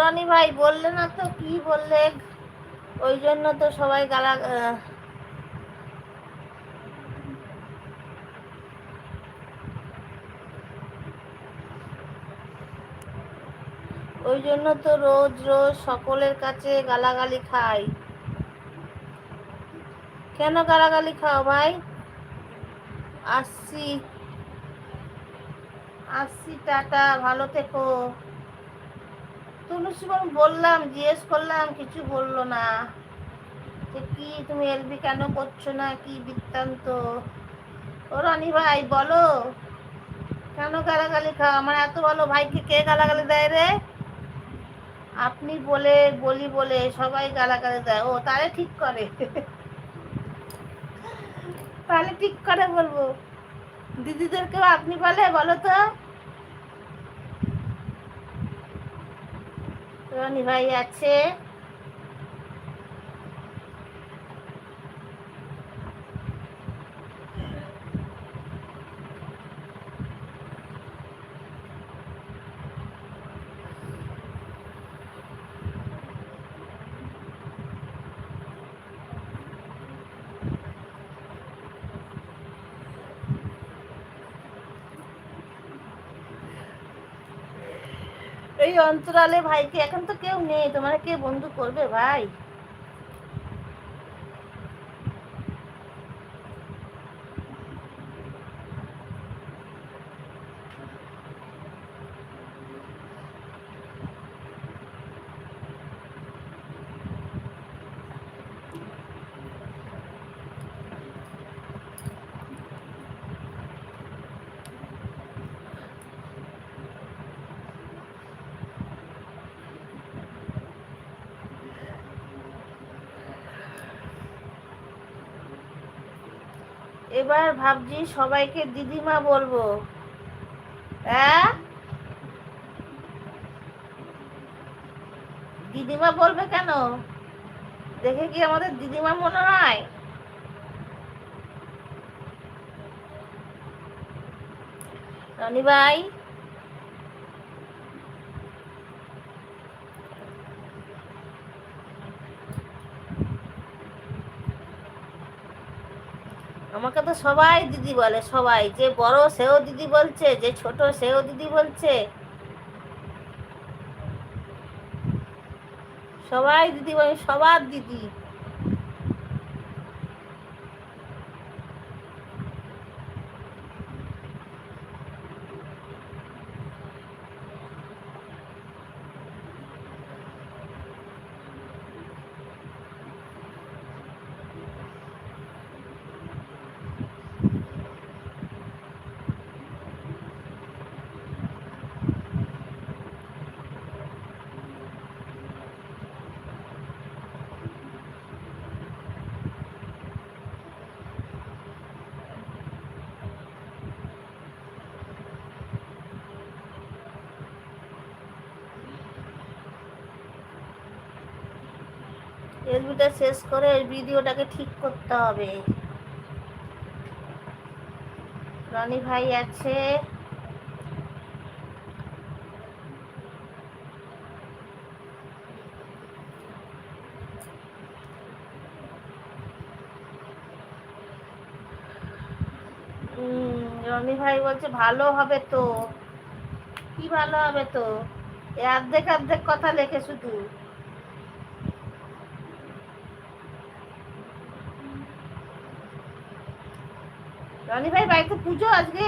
রনি ভাই বললে না তো, কি বললে? ওই জন্য তো সবাই গালা ওই জন্য তো রোজ রোজ সকলের কাছে গালাগালি খাই। কেন গালাগালি খাও ভাই? আসছি। আসছি, টাটা, ভালো থেকো। তুলসী বললাম, জিজ্ঞেস করলাম, কিছু বলল না। যে কি তুমি এলবি কেন করছ না? কি বৃত্তান্ত? ও রানি ভাই, বলো। কেন গালাগালি খাও? আমার এত ভালো ভাইকে কে গালাগালি দেয় রে? আপনি বলে, বলি বলে সবাই গালাগালি দেয়। ও, তাহলে ঠিক করে। তাহলে ঠিক করে বলব। দিদিদেরকেও আপনি বলে, বলো তো। রনি ভাই আছে। এই অন্তরালে ভাইকে এখন তো কেউ নেই তোমার কে বন্ধু করবে ভাই? এবার ভাবছি সবাইকে দিদিমা বলব। হ্যাঁ? দিদিমা বলবে কেন? দেখে কি আমাদের দিদিমা মনে হয়? রনি ভাই আমাকে তো সবাই দিদি বলে, সবাই। যে বড় সেও দিদি বলছে, যে ছোট সেও দিদি বলছে। সবাই দিদি বলে, সবার দিদি। এলবিটা শেষ করে ভিডিওটাকে ঠিক করতে হবে। রনি ভাই আছে। রনি ভাই বলছে, ভালো হবে তো। কি ভালো হবে তো? অর্ধেক অর্ধেক কথা লেখে শুধু। রনি ভাই বাড়িতে পুজো আজকে?